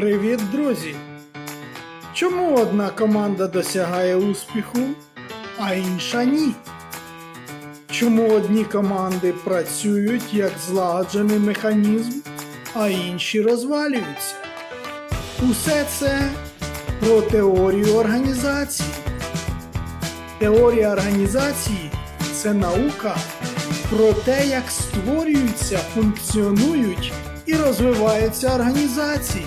Привіт, друзі! Чому одна команда досягає успіху, а інша ні? Чому одні команди працюють як злагоджений механізм, а інші розвалюються? Усе це про теорію організації. Теорія організації це наука про те, як створюються, функціонують і розвиваються організації.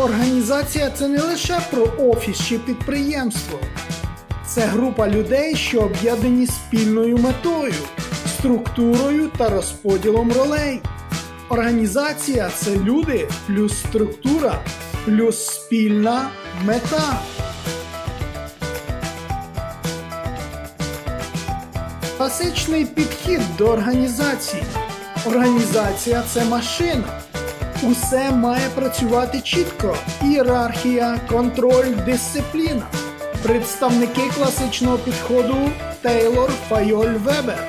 Організація це не лише про офіс чи підприємство. Це група людей, що об'єднані спільною метою, структурою та розподілом ролей. Організація це люди плюс структура, плюс спільна мета. Класичний підхід до організації. Організація це машина. Усе має працювати чітко. Ієрархія, контроль, дисципліна. Представники класичного підходу Тейлор Файоль Вебер.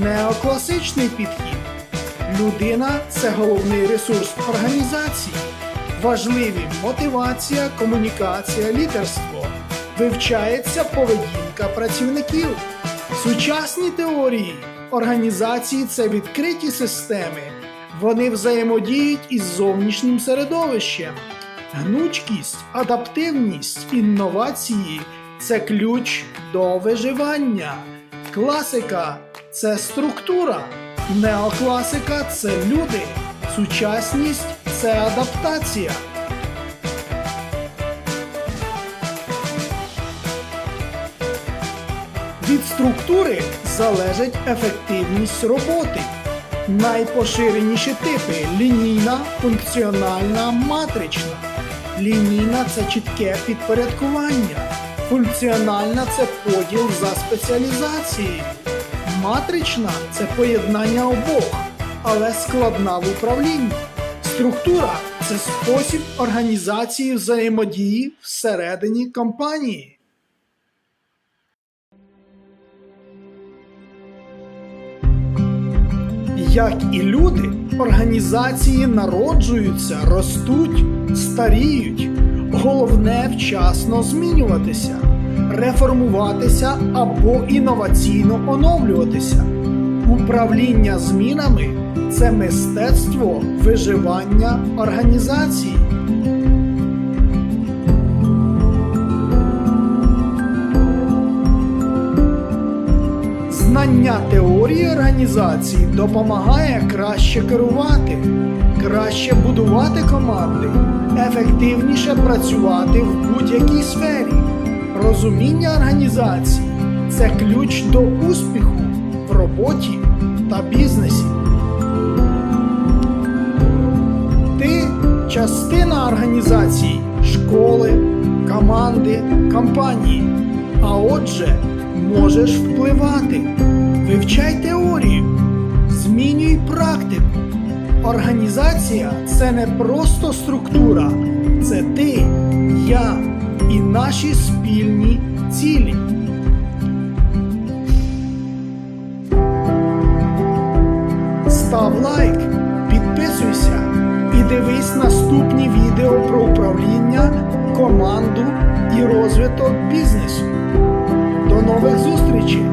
Неокласичний підхід. Людина це головний ресурс організації. Важливі мотивація, комунікація, лідерство. Вивчається поведінка працівників. Сучасні теорії організації це відкриті системи. Вони взаємодіють із зовнішнім середовищем. Гнучкість, адаптивність, інновації це ключ до виживання. Класика це структура. Неокласика це люди. Сучасність це адаптація. Від структури залежить ефективність роботи. Найпоширеніші типи лінійна, функціональна, матрична. Лінійна це чітке підпорядкування. Функціональна це поділ за спеціалізацією. Матрична це поєднання обох, але складна в управлінні. Структура це спосіб організації взаємодії всередині компанії. Як і люди, організації народжуються, ростуть, старіють. Головне вчасно змінюватися, реформуватися або інноваційно оновлюватися. Управління змінами це мистецтво виживання організації. Знання теорії організації допомагає краще керувати, краще будувати команди, ефективніше працювати в будь-якій сфері. Розуміння організації це ключ до успіху в роботі та бізнесі. Ти частина організації, школи, команди, компанії. А отже, можеш впливати. Вивчай теорію, змінюй практику. Організація це не просто структура, це ти, я і наші спільні цілі. Став лайк, підписуйся і дивись наступні відео про управління, команду і розвиток бізнесу. До нових зустрічей!